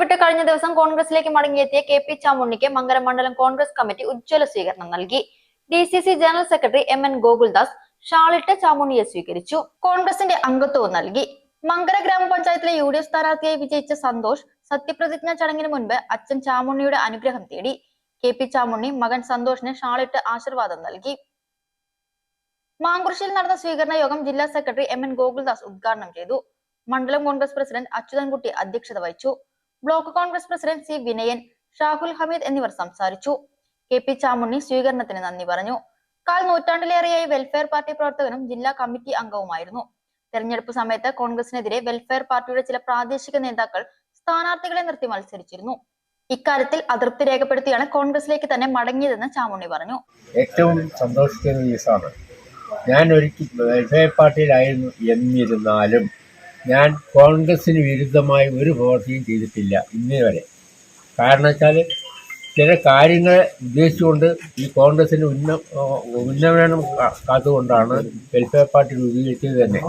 വിട്ട് കഴിഞ്ഞ ദിവസം കോൺഗ്രസിലേക്ക് മടങ്ങിയെത്തിയ കെ പി ചാമുണ്ണിക്ക് മംഗലം മണ്ഡലം കോൺഗ്രസ് കമ്മിറ്റി ഉജ്ജ്വല സ്വീകരണം നൽകി. D C C general secretary M N Gokuldas ഷാളിട്ട് ചാമുണ്ണിയെ സ്വീകരിച്ചു. കോൺഗ്രസിന്റെ അംഗത്വവും നൽകി. മംഗല ഗ്രാമപഞ്ചായത്തിലെ യു ഡി എഫ് സ്ഥാനാർത്ഥിയായി വിജയിച്ച സന്തോഷ് സത്യപ്രതിജ്ഞാ ചടങ്ങിന് മുൻപ് അച്ഛൻ ചാമുണ്ണിയുടെ അനുഗ്രഹം തേടി. കെ പി ചാമുണ്ണി മകൻ സന്തോഷിന് ഷാളിട്ട് ആശീർവാദം നൽകി. മാങ്കുറിശിൽ നടന്ന സ്വീകരണ യോഗം ജില്ലാ സെക്രട്ടറി എം എൻ ഗോകുൽദാസ് ഉദ്ഘാടനം ചെയ്തു. മണ്ഡലം കോൺഗ്രസ് പ്രസിഡന്റ് അച്യുതൻകുട്ടി അധ്യക്ഷത വഹിച്ചു. Block Congress president C Vinayan Shahul Hameed എന്നിവർ സംസാരിച്ചു. കെ പി ചാമുണ്ണി സ്വീകരണത്തിന് നന്ദി പറഞ്ഞു. കാൽ നൂറ്റാണ്ടിലേറെയായി വെൽഫെയർ പാർട്ടി പ്രവർത്തകനും ജില്ലാ കമ്മിറ്റി അംഗവുമായിരുന്നു. തെരഞ്ഞെടുപ്പ് സമയത്ത് കോൺഗ്രസിനെതിരെ വെൽഫെയർ പാർട്ടിയുടെ ചില പ്രാദേശിക നേതാക്കൾ സ്ഥാനാർത്ഥികളെ നിർത്തി മത്സരിച്ചിരുന്നു. ഇക്കാര്യത്തിൽ അതൃപ്തി രേഖപ്പെടുത്തിയാണ് കോൺഗ്രസിലേക്ക് തന്നെ മടങ്ങിയതെന്ന് ചാമുണ്ണി പറഞ്ഞു. ഏറ്റവും സന്തോഷിക്കുന്ന ഞാൻ ഒരിക്കൽ വെൽഫെയർ പാർട്ടിയിലായിരുന്നു എന്നിരുന്നാലും ഞാൻ കോൺഗ്രസിന് വിരുദ്ധമായി ഒരു പ്രവർത്തിയും ചെയ്തിട്ടില്ല ഇന്നേ വരെ കാരണം വെച്ചാൽ ചില കാര്യങ്ങൾ ഉദ്ദേശിച്ചുകൊണ്ട് ഈ കോൺഗ്രസിന് ഉന്ന ഉന്നമനം കാത്തുകൊണ്ടാണ് വെൽഫെയർ പാർട്ടി രൂപീകരിച്ചത് തന്നെ.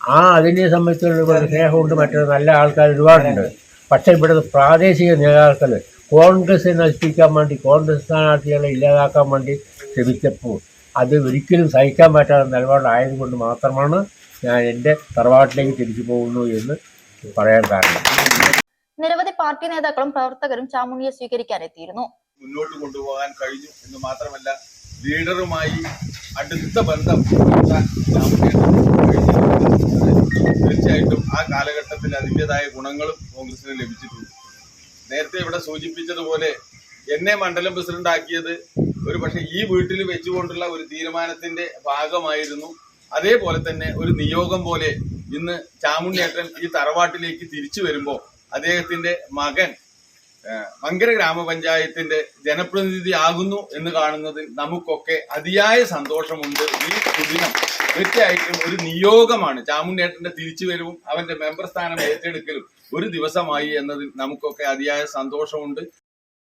ആ അതിനെ സംബന്ധിച്ചുള്ള സ്നേഹമുണ്ട് മറ്റൊരു നല്ല ആൾക്കാർ ഒരുപാടുണ്ട്. പക്ഷേ ഇവിടുത്തെ പ്രാദേശിക നേതാക്കൾ കോൺഗ്രസിനെ നശിപ്പിക്കാൻ വേണ്ടി കോൺഗ്രസ് സ്ഥാനാർത്ഥികളെ ഇല്ലാതാക്കാൻ വേണ്ടി ശ്രമിച്ചപ്പോൾ അത് ഒരിക്കലും സഹിക്കാൻ പറ്റാത്ത നിലപാടായതുകൊണ്ട് മാത്രമാണ് ഞാൻ എന്റെ തറവാട്ടിലേക്ക് തിരിച്ചു പോകുന്നു എന്ന് പറയാൻ കാരണം. നിരവധി പാർട്ടി നേതാക്കളും പ്രവർത്തകരും ചാമുണ്ണിയെ സ്വീകരിക്കാൻ എത്തിയിരുന്നു മുന്നോട്ട് കൊണ്ടുപോകാൻ കഴിഞ്ഞു എന്ന് മാത്രമല്ല ലീഡറുമായി അടുത്ത ബന്ധം. തീർച്ചയായിട്ടും ആ കാലഘട്ടത്തിൽ അതിന്റെതായ ഗുണങ്ങളും കോൺഗ്രസിന് ലഭിച്ചിട്ടുണ്ട്. നേരത്തെ ഇവിടെ സൂചിപ്പിച്ചതുപോലെ എന്നെ മണ്ഡലം പ്രസിഡന്റ് ആക്കിയത് ഒരു പക്ഷേ ഈ വീട്ടിൽ വെച്ചുകൊണ്ടുള്ള ഒരു തീരുമാനത്തിന്റെ ഭാഗമായിരുന്നു അതേപോലെ തന്നെ ഒരു നിയോഗം പോലെ ഇന്ന് ചാമുണ്ണിയേട്ടൻ ഈ തറവാട്ടിലേക്ക് തിരിച്ചു വരുമ്പോൾ അദ്ദേഹത്തിന്റെ മകൻ മങ്കര ഗ്രാമപഞ്ചായത്തിന്റെ ജനപ്രതിനിധി ആകുന്നു എന്ന് കാണുന്നതിൽ നമുക്കൊക്കെ അതിയായ സന്തോഷമുണ്ട്. ഈ സുദിനം തീർച്ചയായിട്ടും ഒരു നിയോഗമാണ്. ചാമുണ്ണേട്ടന്റെ തിരിച്ചുവരവും അവന്റെ മെമ്പർ സ്ഥാനം ഏറ്റെടുക്കലും ഒരു ദിവസമായി എന്നതിൽ നമുക്കൊക്കെ അതിയായ സന്തോഷമുണ്ട്.